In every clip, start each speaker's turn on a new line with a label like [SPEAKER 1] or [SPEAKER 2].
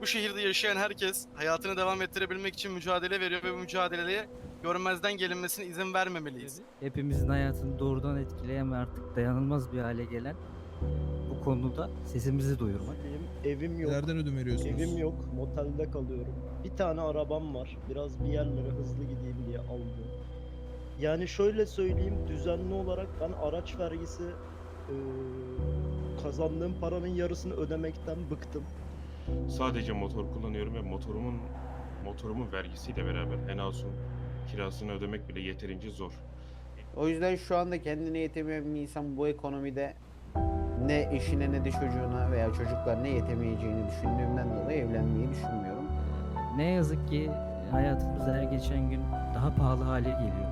[SPEAKER 1] Bu şehirde yaşayan herkes hayatını devam ettirebilmek için mücadele veriyor ve bu mücadeleye görmezden gelinmesine izin vermemeliyiz.
[SPEAKER 2] Hepimizin hayatını doğrudan etkileyen ve artık dayanılmaz bir hale gelen bu konuda sesimizi duyurmak.
[SPEAKER 3] Benim evim yok.
[SPEAKER 4] Nereden ödün veriyorsunuz?
[SPEAKER 3] Evim yok. Motelde kalıyorum. Bir tane arabam var. Biraz bir yerlere hızlı gideyim diye aldım. Yani şöyle söyleyeyim. Düzenli olarak ben araç vergisi eee, kazandığım paranın yarısını ödemekten bıktım.
[SPEAKER 5] Sadece motor kullanıyorum ve motorumun motorumun vergisiyle beraber Enas'un kirasını ödemek bile yeterince zor.
[SPEAKER 6] O yüzden şu anda kendine yetemeyen bir insan bu ekonomide ne eşine ne de çocuğuna veya çocuklar ne yetemeyeceğini düşündüğümden dolayı evlenmeyi düşünmüyorum.
[SPEAKER 2] Ne yazık ki hayatımız her geçen gün daha pahalı hale geliyor.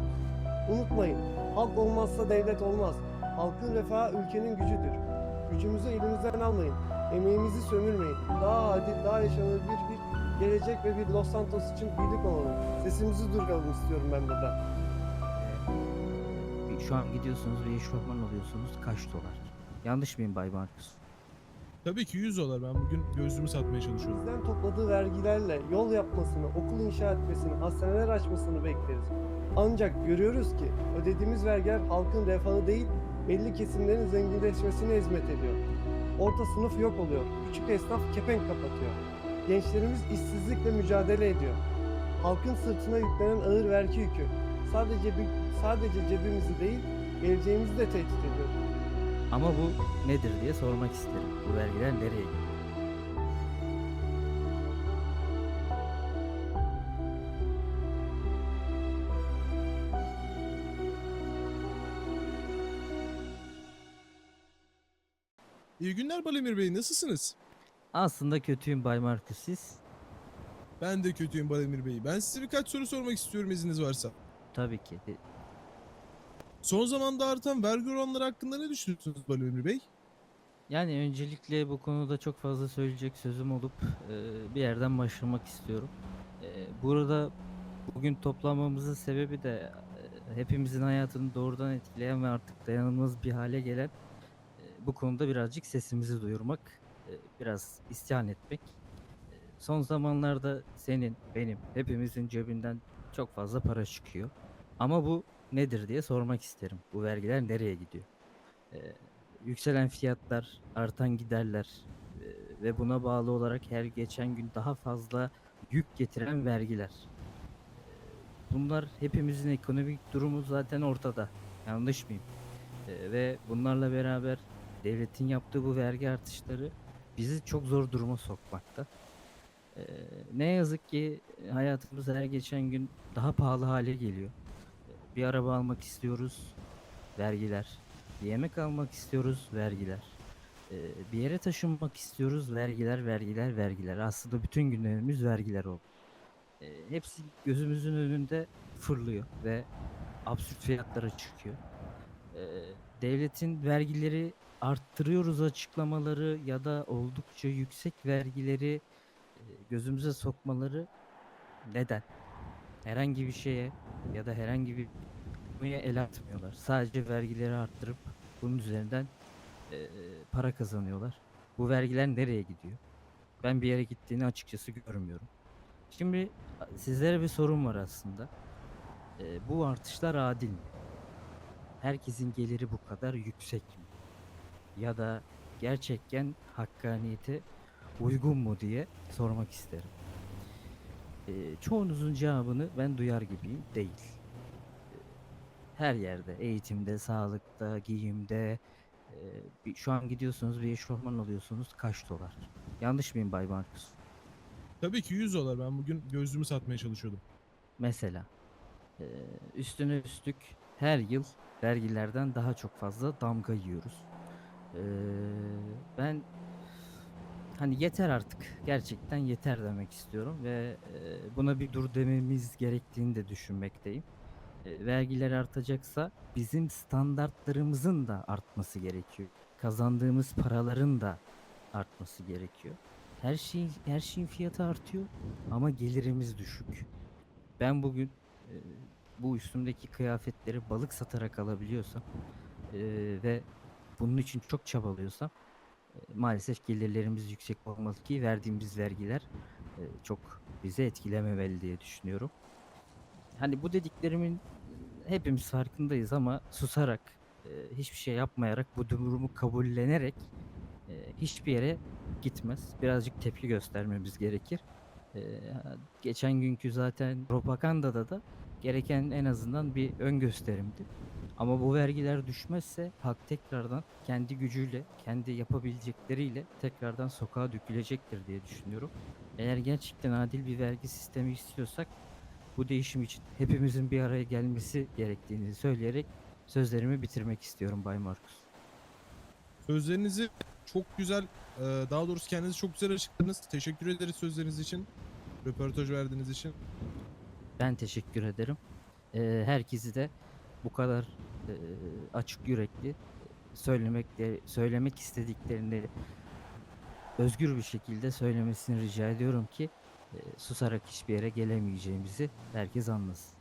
[SPEAKER 7] Unutmayın, halk olmazsa devlet olmaz. Halkın refahı ülkenin gücüdür. Gücümüzü elimizden almayın. Emeğimizi sömürmeyin. Daha adil, daha yaşanabilir bir gelecek ve bir Los Santos için birlik olalım. Sesimizi duyuralım istiyorum ben burada.
[SPEAKER 2] Bir- Şu an gidiyorsunuz bir eşofman alıyorsunuz kaç dolar? Yanlış mıyım Bay Marcus?
[SPEAKER 4] Tabii ki 100 dolar. Ben bugün gözlüğümü satmaya çalışıyorum.
[SPEAKER 7] Bizden topladığı vergilerle yol yapmasını, okul inşa etmesini, hastaneler açmasını bekleriz. Ancak görüyoruz ki ödediğimiz vergiler halkın refahı değil, belli kesimlerin zenginleşmesine hizmet ediyor. Orta sınıf yok oluyor. Küçük esnaf kepenk kapatıyor. Gençlerimiz işsizlikle mücadele ediyor. Halkın sırtına yüklenen ağır vergi yükü sadece sadece cebimizi değil, geleceğimizi de tehdit ediyor.
[SPEAKER 2] Ama bu nedir diye sormak isterim. Bu vergiler nereye gidiyor?
[SPEAKER 4] İyi günler Balemir Bey. Nasılsınız?
[SPEAKER 2] Aslında kötüyüm Bay Marcus siz.
[SPEAKER 4] Ben de kötüyüm Balemir Bey. Ben size birkaç soru sormak istiyorum izniniz varsa.
[SPEAKER 2] Tabii ki. E,
[SPEAKER 4] Son zamanda artan vergi oranları hakkında ne düşünüyorsunuz Balemir Bey?
[SPEAKER 2] Yani öncelikle bu konuda çok fazla söyleyecek sözüm olup e, bir yerden başlamak istiyorum. E, burada bugün toplanmamızın sebebi de e, hepimizin hayatını doğrudan etkileyen ve artık dayanılmaz bir hale gelen bu konuda birazcık sesimizi duyurmak, e, biraz isyan etmek. E, son zamanlarda senin, benim, hepimizin cebinden çok fazla para çıkıyor. Ama bu nedir diye sormak isterim. Bu vergiler nereye gidiyor? E, yükselen fiyatlar, artan giderler ve buna bağlı olarak her geçen gün daha fazla yük getiren vergiler. Bunlar hepimizin ekonomik durumu zaten ortada. Yanlış mıyım? Ve bunlarla beraber devletin yaptığı bu vergi artışları bizi çok zor duruma sokmakta. E, Ne yazık ki hayatımız her geçen gün daha pahalı hale geliyor. Bir araba almak istiyoruz, vergiler. Bir yemek almak istiyoruz, vergiler. Ee, bir yere taşınmak istiyoruz, vergiler, vergiler, vergiler. Aslında bütün gündemimiz vergiler oldu. Ee, hepsi gözümüzün önünde fırlıyor ve absürt fiyatlara çıkıyor. Ee, devletin vergileri arttırıyoruz açıklamaları ya da oldukça yüksek vergileri e, gözümüze sokmaları neden? Herhangi bir şeye ya da herhangi bir konuya el atmıyorlar. Sadece vergileri arttırıp bunun üzerinden e, para kazanıyorlar. Bu vergiler nereye gidiyor? Ben bir yere gittiğini açıkçası görmüyorum. Şimdi sizlere bir sorum var aslında. E, bu artışlar adil mi? Herkesin geliri bu kadar yüksek mi? Ya da gerçekten hakkaniyete uygun mu diye sormak isterim. E, çoğunuzun cevabını ben duyar gibiyim. Değil her yerde eğitimde, sağlıkta, giyimde e, bir- şu an gidiyorsunuz bir eşofman alıyorsunuz kaç dolar? Yanlış mıyım Bay Marcus?
[SPEAKER 4] Tabii ki 100 dolar. Ben bugün gözlüğümü satmaya çalışıyordum.
[SPEAKER 2] Mesela e, üstüne üstlük her yıl vergilerden daha çok fazla damga yiyoruz. E, ben hani yeter artık gerçekten yeter demek istiyorum ve e, buna bir dur dememiz gerektiğini de düşünmekteyim. E, vergiler artacaksa bizim standartlarımızın da artması gerekiyor. Kazandığımız paraların da artması gerekiyor. Her şey her şeyin fiyatı artıyor ama gelirimiz düşük. Ben bugün e, bu üstümdeki kıyafetleri balık satarak alabiliyorsam e, ve bunun için çok çabalıyorsam e, maalesef gelirlerimiz yüksek olmalı ki verdiğimiz vergiler e, çok bizi etkilememeli diye düşünüyorum. Hani bu dediklerimin hepimiz farkındayız ama susarak, e, hiçbir şey yapmayarak, bu durumu kabullenerek e, hiçbir yere gitmez. Birazcık tepki göstermemiz gerekir. E, geçen günkü zaten propagandada da gereken en azından bir ön gösterimdi. Ama bu vergiler düşmezse halk tekrardan kendi gücüyle, kendi yapabilecekleriyle tekrardan sokağa dökülecektir diye düşünüyorum. Eğer gerçekten adil bir vergi sistemi istiyorsak bu değişim için hepimizin bir araya gelmesi gerektiğini söyleyerek sözlerimi bitirmek istiyorum Bay Markus.
[SPEAKER 4] Sözlerinizi çok güzel, e, daha doğrusu kendinizi çok güzel açıkladınız. Teşekkür ederiz sözleriniz için. Röportaj verdiğiniz için.
[SPEAKER 2] Ben teşekkür ederim. Ee, herkesi de bu kadar e, açık yürekli söylemek de, söylemek istediklerini özgür bir şekilde söylemesini rica ediyorum ki e, susarak hiçbir yere gelemeyeceğimizi herkes anlasın.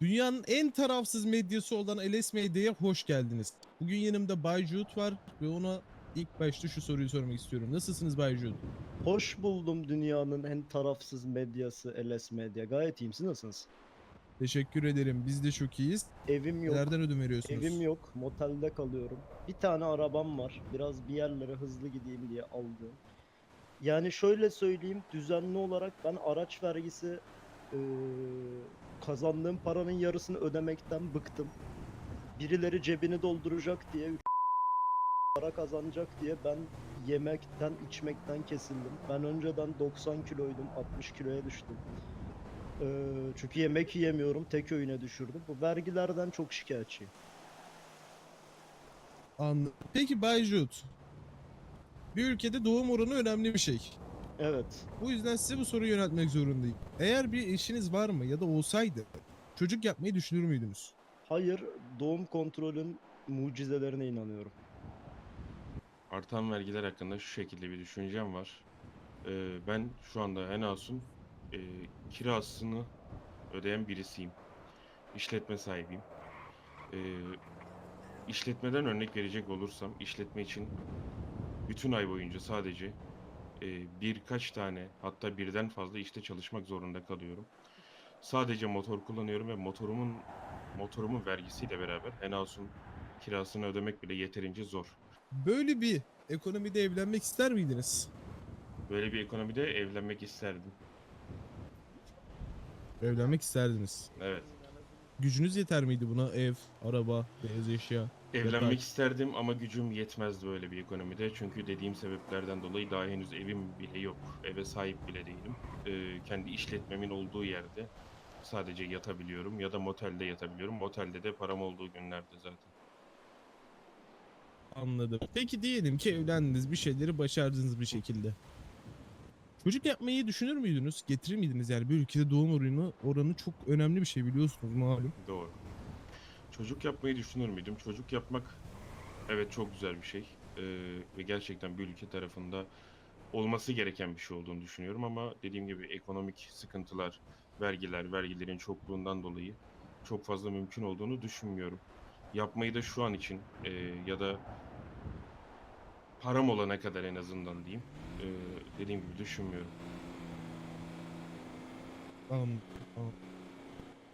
[SPEAKER 4] Dünyanın en tarafsız medyası olan LS Medya'ya hoş geldiniz. Bugün yanımda Bay Jude var ve ona ilk başta şu soruyu sormak istiyorum. Nasılsınız Bay Jude?
[SPEAKER 3] Hoş buldum dünyanın en tarafsız medyası LS Medya. Gayet iyiyim. Siz nasılsınız?
[SPEAKER 4] Teşekkür ederim. Biz de çok iyiyiz.
[SPEAKER 3] Evim yok.
[SPEAKER 4] Nelerden ödün veriyorsunuz?
[SPEAKER 3] Evim yok. Motelde kalıyorum. Bir tane arabam var. Biraz bir yerlere hızlı gideyim diye aldım. Yani şöyle söyleyeyim. Düzenli olarak ben araç vergisi eee, kazandığım paranın yarısını ödemekten bıktım. Birileri cebini dolduracak diye para kazanacak diye ben yemekten içmekten kesildim. Ben önceden 90 kiloydum 60 kiloya düştüm. Eee, çünkü yemek yiyemiyorum tek öğüne düşürdüm. Bu vergilerden çok şikayetçiyim.
[SPEAKER 4] Anladım. Peki Bay Jude. Bir ülkede doğum oranı önemli bir şey.
[SPEAKER 3] Evet.
[SPEAKER 4] Bu yüzden size bu soruyu yöneltmek zorundayım. Eğer bir eşiniz var mı ya da olsaydı çocuk yapmayı düşünür müydünüz?
[SPEAKER 3] Hayır, doğum kontrolün mucizelerine inanıyorum.
[SPEAKER 5] Artan vergiler hakkında şu şekilde bir düşüncem var. Ee, ben şu anda en azın e, kirasını ödeyen birisiyim. İşletme sahibiyim. Ee, işletmeden örnek verecek olursam, işletme için bütün ay boyunca sadece e, birkaç tane hatta birden fazla işte çalışmak zorunda kalıyorum. Sadece motor kullanıyorum ve motorumun motorumun vergisiyle beraber en azın kirasını ödemek bile yeterince zor.
[SPEAKER 4] Böyle bir ekonomide evlenmek ister miydiniz?
[SPEAKER 5] Böyle bir ekonomide evlenmek isterdim.
[SPEAKER 4] Evlenmek isterdiniz.
[SPEAKER 5] Evet.
[SPEAKER 4] Gücünüz yeter miydi buna? Ev, araba, beyaz eşya.
[SPEAKER 5] Evlenmek
[SPEAKER 4] Yeter.
[SPEAKER 5] isterdim ama gücüm yetmezdi böyle bir ekonomide. Çünkü dediğim sebeplerden dolayı daha henüz evim bile yok. Eve sahip bile değilim. Ee, kendi işletmemin olduğu yerde sadece yatabiliyorum ya da motelde yatabiliyorum. Motelde de param olduğu günlerde zaten.
[SPEAKER 4] Anladım. Peki diyelim ki evlendiniz, bir şeyleri başardınız bir şekilde. Çocuk yapmayı düşünür müydünüz? Getirir miydiniz? Yani bir ülkede doğum oranı, oranı çok önemli bir şey biliyorsunuz malum.
[SPEAKER 5] Doğru. Çocuk yapmayı düşünür müydüm? Çocuk yapmak evet çok güzel bir şey. Ee, ve gerçekten bir ülke tarafında olması gereken bir şey olduğunu düşünüyorum ama dediğim gibi ekonomik sıkıntılar, vergiler, vergilerin çokluğundan dolayı çok fazla mümkün olduğunu düşünmüyorum. Yapmayı da şu an için e, ya da param olana kadar en azından diyeyim. E, dediğim gibi düşünmüyorum.
[SPEAKER 4] Anladım. anladım.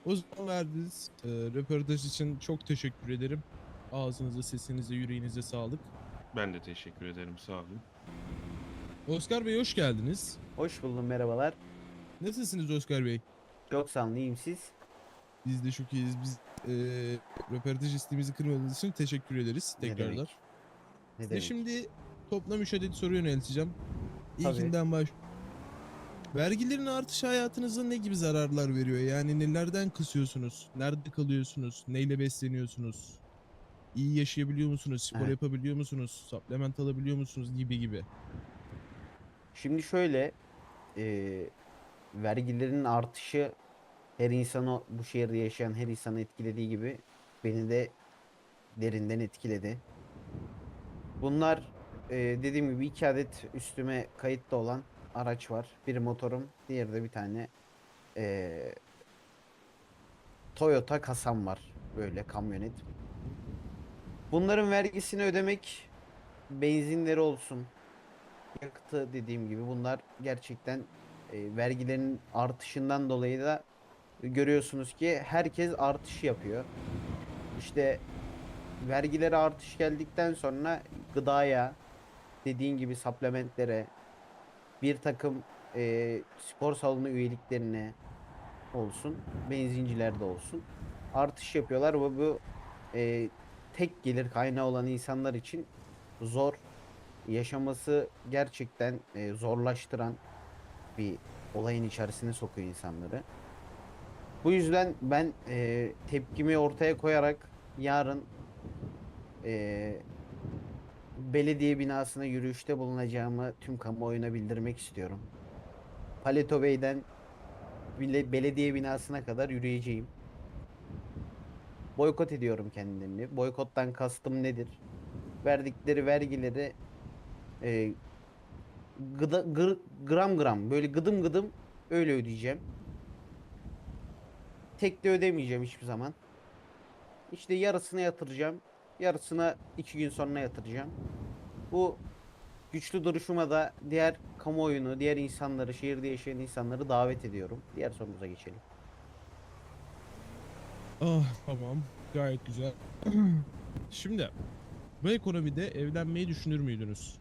[SPEAKER 4] O zaman verdiğiniz e, röportaj için çok teşekkür ederim. Ağzınıza, sesinize, yüreğinize sağlık.
[SPEAKER 5] Ben de teşekkür ederim. Sağ olun.
[SPEAKER 4] Oscar Bey hoş geldiniz.
[SPEAKER 6] Hoş buldum merhabalar.
[SPEAKER 4] Nasılsınız Oscar Bey?
[SPEAKER 6] Çok sağ olun iyiyim siz.
[SPEAKER 4] Biz de çok iyiyiz. Biz e, röportaj isteğimizi kırmadığınız için teşekkür ederiz
[SPEAKER 6] Ne demek.
[SPEAKER 4] tekrarlar.
[SPEAKER 6] Ne
[SPEAKER 4] Size
[SPEAKER 6] demek?
[SPEAKER 4] şimdi toplam 3 adet soru yönelteceğim. İlkinden baş. Vergilerin artışı hayatınıza ne gibi zararlar veriyor? Yani nelerden kısıyorsunuz? Nerede kalıyorsunuz? Neyle besleniyorsunuz? İyi yaşayabiliyor musunuz? Spor
[SPEAKER 6] Evet.
[SPEAKER 4] yapabiliyor musunuz? Supplement alabiliyor musunuz? Gibi gibi.
[SPEAKER 6] Şimdi şöyle e, vergilerin artışı her insanı bu şehirde yaşayan her insanı etkilediği gibi beni de derinden etkiledi. Bunlar e, dediğim gibi iki adet üstüme kayıtlı olan araç var. Biri motorum, diğeri de bir tane e, Toyota kasam var. Böyle kamyonet. Bunların vergisini ödemek benzinleri olsun. Yakıtı dediğim gibi bunlar gerçekten e, vergilerin artışından dolayı da görüyorsunuz ki herkes artış yapıyor. İşte vergilere artış geldikten sonra gıdaya, dediğin gibi supplementlere, bir takım e, spor salonu üyeliklerine olsun, benzincilerde olsun artış yapıyorlar ve bu e, tek gelir kaynağı olan insanlar için zor yaşaması gerçekten e, zorlaştıran bir olayın içerisine sokuyor insanları. Bu yüzden ben e, tepkimi ortaya koyarak yarın e, belediye binasına yürüyüşte bulunacağımı tüm kamuoyuna bildirmek istiyorum. Paleto Bey'den belediye binasına kadar yürüyeceğim. Boykot ediyorum kendilerini. Boykottan kastım nedir? Verdikleri vergileri e, gıda, gır- gram gram böyle gıdım gıdım öyle ödeyeceğim. Tek de ödemeyeceğim hiçbir zaman. İşte yarısına yatıracağım. Yarısına iki gün sonra yatıracağım. Bu güçlü duruşuma da diğer kamuoyunu, diğer insanları, şehirde yaşayan insanları davet ediyorum. Diğer sorumuza geçelim.
[SPEAKER 4] Ah tamam gayet güzel. Şimdi bu ekonomide evlenmeyi düşünür müydünüz?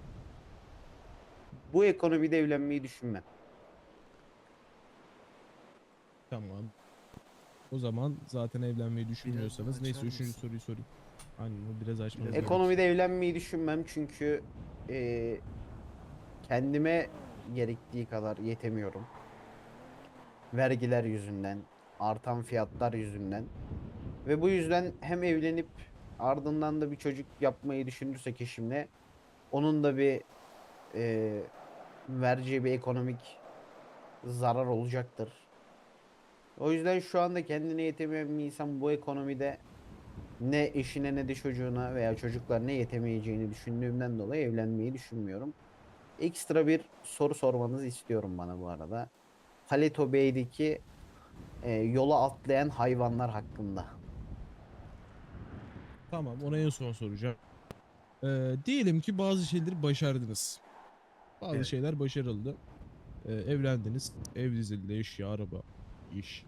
[SPEAKER 6] Bu ekonomide evlenmeyi düşünmem.
[SPEAKER 4] Tamam. O zaman zaten evlenmeyi düşünmüyorsanız neyse
[SPEAKER 1] açar
[SPEAKER 4] üçüncü
[SPEAKER 1] mısın?
[SPEAKER 4] soruyu sorayım. Aynen o biraz açmanız gerekiyor.
[SPEAKER 6] Ekonomide evlenmeyi düşünmem çünkü eee, kendime gerektiği kadar yetemiyorum. Vergiler yüzünden, artan fiyatlar yüzünden ve bu yüzden hem evlenip ardından da bir çocuk yapmayı düşünürsek eşimle onun da bir eee vereceği bir ekonomik zarar olacaktır. O yüzden şu anda kendine yetemeyen bir insan bu ekonomide ne eşine ne de çocuğuna veya çocuklarına yetemeyeceğini düşündüğümden dolayı evlenmeyi düşünmüyorum. Ekstra bir soru sormanızı istiyorum bana bu arada. Paleto Bey'deki e, yola atlayan hayvanlar hakkında.
[SPEAKER 4] Tamam ona en son soracağım. Ee, diyelim ki bazı şeyleri başardınız. Bazı
[SPEAKER 1] Evet.
[SPEAKER 4] şeyler başarıldı. Ee, evlendiniz. Ev dizildi, eşya, araba, iş.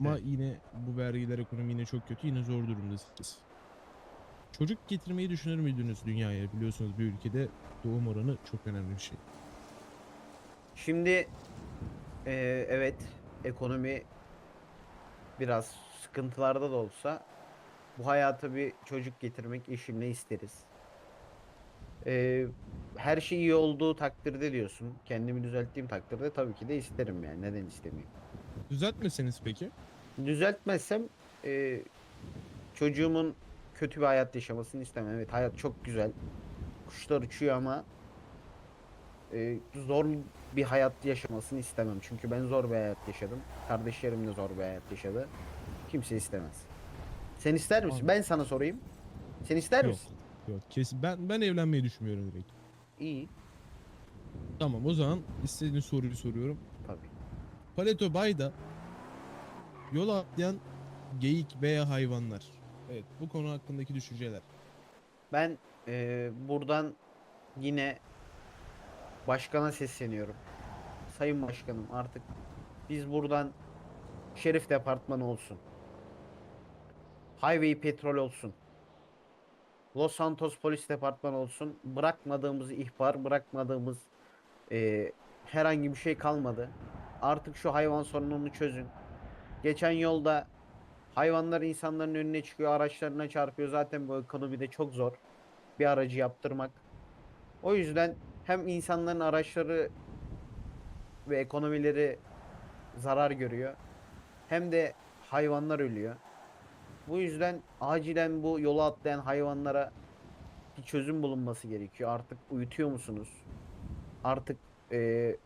[SPEAKER 4] Ama yine bu vergiler ekonomi yine çok kötü. Yine zor durumdasınız. Çocuk getirmeyi düşünür müydünüz dünyaya? Biliyorsunuz bir ülkede doğum oranı çok önemli bir şey.
[SPEAKER 6] Şimdi e, evet ekonomi biraz sıkıntılarda da olsa bu hayata bir çocuk getirmek eşimle isteriz. E, her şey iyi olduğu takdirde diyorsun. Kendimi düzelttiğim takdirde tabii ki de isterim yani. Neden istemeyeyim?
[SPEAKER 4] Düzeltmeseniz peki?
[SPEAKER 6] Düzeltmezsem e, çocuğumun kötü bir hayat yaşamasını istemem. Evet hayat çok güzel. Kuşlar uçuyor ama e, zor bir hayat yaşamasını istemem. Çünkü ben zor bir hayat yaşadım. Kardeşlerim de zor bir hayat yaşadı. Kimse istemez. Sen ister misin?
[SPEAKER 4] Anladım.
[SPEAKER 6] Ben sana sorayım. Sen ister
[SPEAKER 4] Yok.
[SPEAKER 6] misin?
[SPEAKER 4] Yok kesin. Ben ben evlenmeyi düşünmüyorum direkt.
[SPEAKER 6] İyi.
[SPEAKER 4] Tamam o zaman istediğin soruyu soruyorum. Paleto Bay'da yola atlayan geyik veya hayvanlar. Evet bu konu hakkındaki düşünceler.
[SPEAKER 6] Ben eee, buradan yine başkana sesleniyorum. Sayın Başkanım artık biz buradan Şerif Departmanı olsun. Highway Petrol olsun. Los Santos Polis Departmanı olsun. Bırakmadığımız ihbar, bırakmadığımız eee, herhangi bir şey kalmadı. Artık şu hayvan sorununu çözün. Geçen yolda Hayvanlar insanların önüne çıkıyor, araçlarına çarpıyor. Zaten bu ekonomide çok zor bir aracı yaptırmak. O yüzden hem insanların araçları ve ekonomileri zarar görüyor. Hem de hayvanlar ölüyor. Bu yüzden acilen bu yola atlayan hayvanlara bir çözüm bulunması gerekiyor. Artık uyutuyor musunuz? Artık eee,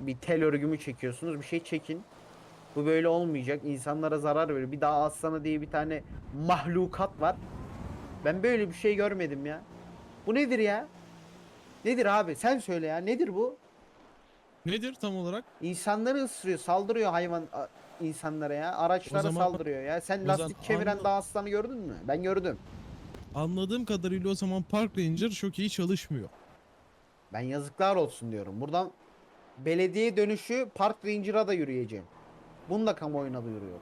[SPEAKER 6] bir tel örgü mü çekiyorsunuz? Bir şey çekin. Bu böyle olmayacak. İnsanlara zarar veriyor. Bir daha aslana diye bir tane mahlukat var. Ben böyle bir şey görmedim ya. Bu nedir ya? Nedir abi? Sen söyle ya. Nedir bu?
[SPEAKER 4] Nedir tam olarak?
[SPEAKER 6] İnsanları ısırıyor, saldırıyor hayvan a- insanlara ya. Araçlara
[SPEAKER 4] zaman-
[SPEAKER 6] saldırıyor ya. Sen
[SPEAKER 4] o
[SPEAKER 6] lastik kemiren
[SPEAKER 4] anla-
[SPEAKER 6] daha aslanı gördün mü? Ben gördüm.
[SPEAKER 4] Anladığım kadarıyla o zaman Park Ranger çok iyi çalışmıyor.
[SPEAKER 6] Ben yazıklar olsun diyorum. Buradan belediye dönüşü Park Ranger'a da yürüyeceğim. Bunu da kamuoyuna duyuruyor.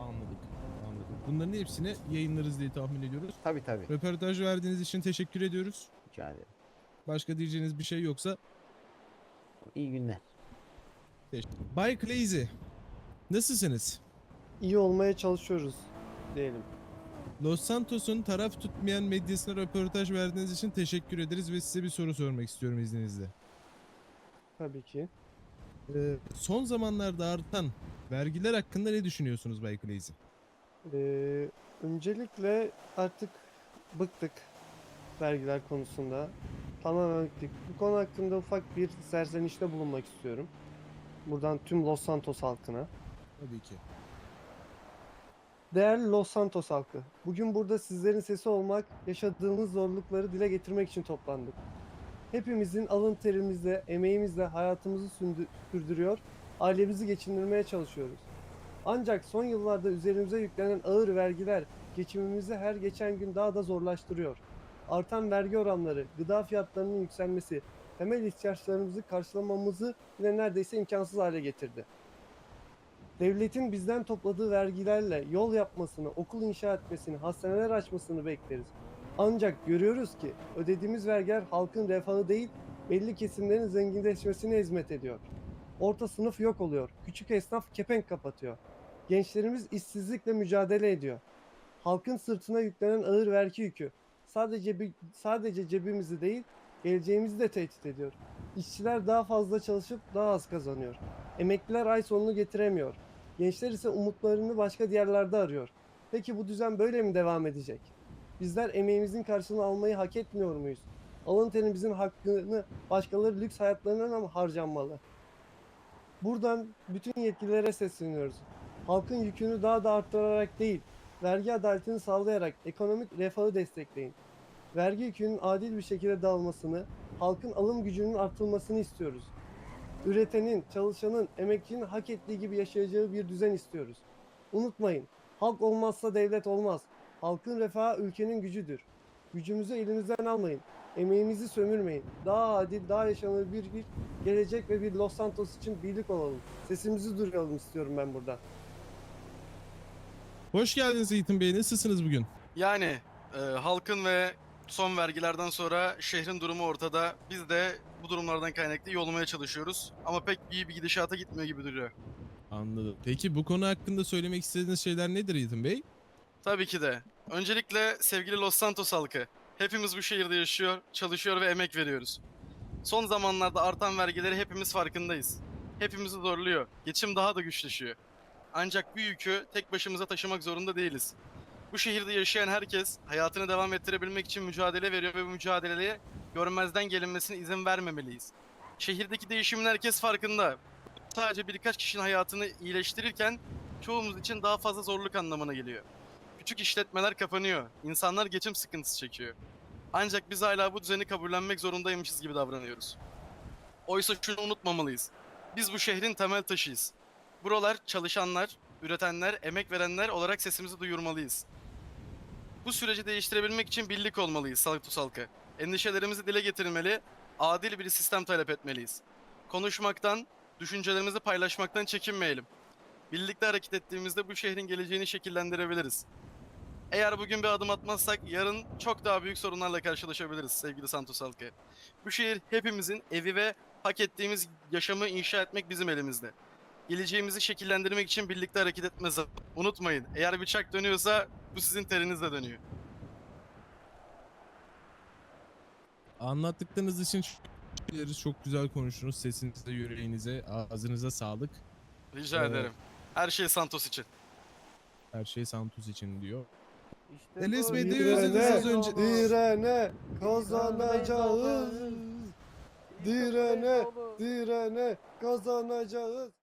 [SPEAKER 4] Anladık. Anladık. Bunların hepsini yayınlarız diye tahmin ediyoruz.
[SPEAKER 6] Tabi tabi.
[SPEAKER 4] Röportaj verdiğiniz için teşekkür ediyoruz.
[SPEAKER 6] Rica ederim.
[SPEAKER 4] Başka diyeceğiniz bir şey yoksa
[SPEAKER 6] İyi günler.
[SPEAKER 4] Bay Crazy. Nasılsınız?
[SPEAKER 7] İyi olmaya çalışıyoruz diyelim.
[SPEAKER 4] Los Santos'un taraf tutmayan medyasına röportaj verdiğiniz için teşekkür ederiz ve size bir soru sormak istiyorum izninizle.
[SPEAKER 7] Tabii ki.
[SPEAKER 4] Ee, son zamanlarda artan vergiler hakkında ne düşünüyorsunuz Bay Crazy?
[SPEAKER 7] Ee, öncelikle artık bıktık vergiler konusunda. Tamamen bıktık. Bu konu hakkında ufak bir serzenişte bulunmak istiyorum. Buradan tüm Los Santos halkına.
[SPEAKER 4] Tabii ki.
[SPEAKER 7] Değerli Los Santos halkı, bugün burada sizlerin sesi olmak, yaşadığımız zorlukları dile getirmek için toplandık. Hepimizin alın terimizle, emeğimizle hayatımızı sürdürüyor, ailemizi geçindirmeye çalışıyoruz. Ancak son yıllarda üzerimize yüklenen ağır vergiler geçimimizi her geçen gün daha da zorlaştırıyor. Artan vergi oranları, gıda fiyatlarının yükselmesi, temel ihtiyaçlarımızı karşılamamızı bile neredeyse imkansız hale getirdi. Devletin bizden topladığı vergilerle yol yapmasını, okul inşa etmesini, hastaneler açmasını bekleriz. Ancak görüyoruz ki ödediğimiz vergiler halkın refahı değil, belli kesimlerin zenginleşmesine hizmet ediyor. Orta sınıf yok oluyor. Küçük esnaf kepenk kapatıyor. Gençlerimiz işsizlikle mücadele ediyor. Halkın sırtına yüklenen ağır vergi yükü sadece bir, sadece cebimizi değil, geleceğimizi de tehdit ediyor. İşçiler daha fazla çalışıp daha az kazanıyor. Emekliler ay sonunu getiremiyor. Gençler ise umutlarını başka diyarlarda arıyor. Peki bu düzen böyle mi devam edecek? Bizler emeğimizin karşılığını almayı hak etmiyor muyuz? Alın terimizin hakkını başkaları lüks hayatlarına mı harcanmalı? Buradan bütün yetkililere sesleniyoruz. Halkın yükünü daha da arttırarak değil, vergi adaletini sağlayarak ekonomik refahı destekleyin. Vergi yükünün adil bir şekilde dağılmasını, halkın alım gücünün artırılmasını istiyoruz. Üretenin, çalışanın, emekçinin hak ettiği gibi yaşayacağı bir düzen istiyoruz. Unutmayın, halk olmazsa devlet olmaz. Halkın refahı ülkenin gücüdür. Gücümüzü elimizden almayın. Emeğimizi sömürmeyin. Daha adil, daha yaşanabilir bir gelecek ve bir Los Santos için birlik olalım. Sesimizi duyuralım istiyorum ben burada.
[SPEAKER 4] Hoş geldiniz Eğitim Bey. Nasılsınız bugün?
[SPEAKER 1] Yani e, halkın ve son vergilerden sonra şehrin durumu ortada. Biz de bu durumlardan kaynaklı iyi olmaya çalışıyoruz. Ama pek iyi bir gidişata gitmiyor gibi duruyor.
[SPEAKER 4] Anladım. Peki bu konu hakkında söylemek istediğiniz şeyler nedir Eğitim Bey?
[SPEAKER 1] Tabii ki de. Öncelikle sevgili Los Santos halkı. Hepimiz bu şehirde yaşıyor, çalışıyor ve emek veriyoruz. Son zamanlarda artan vergileri hepimiz farkındayız. Hepimizi zorluyor. Geçim daha da güçleşiyor. Ancak bu yükü tek başımıza taşımak zorunda değiliz. Bu şehirde yaşayan herkes hayatını devam ettirebilmek için mücadele veriyor ve bu mücadeleye görmezden gelinmesine izin vermemeliyiz. Şehirdeki değişimin herkes farkında. Sadece birkaç kişinin hayatını iyileştirirken çoğumuz için daha fazla zorluk anlamına geliyor. Küçük işletmeler kapanıyor. İnsanlar geçim sıkıntısı çekiyor. Ancak biz hala bu düzeni kabullenmek zorundaymışız gibi davranıyoruz. Oysa şunu unutmamalıyız. Biz bu şehrin temel taşıyız. Buralar çalışanlar, üretenler, emek verenler olarak sesimizi duyurmalıyız. Bu süreci değiştirebilmek için birlik olmalıyız Saltus halkı. Endişelerimizi dile getirmeli, adil bir sistem talep etmeliyiz. Konuşmaktan, düşüncelerimizi paylaşmaktan çekinmeyelim. Birlikte hareket ettiğimizde bu şehrin geleceğini şekillendirebiliriz. Eğer bugün bir adım atmazsak yarın çok daha büyük sorunlarla karşılaşabiliriz sevgili Santos halkı. Bu şehir hepimizin evi ve hak ettiğimiz yaşamı inşa etmek bizim elimizde. Geleceğimizi şekillendirmek için birlikte hareket etmez. Unutmayın eğer bıçak dönüyorsa bu sizin terinizle dönüyor.
[SPEAKER 4] Anlattıklarınız için. Çok güzel konuştunuz. Sesinize, yüreğinize, ağzınıza sağlık.
[SPEAKER 1] Rica
[SPEAKER 4] Ee,
[SPEAKER 1] ederim. Her şey Santos için.
[SPEAKER 4] Her şey Santos için diyor.
[SPEAKER 7] İşte
[SPEAKER 4] Enes Bey, ne özlediniz az önce?
[SPEAKER 7] Direne kazanacağız. Direne, direne kazanacağız.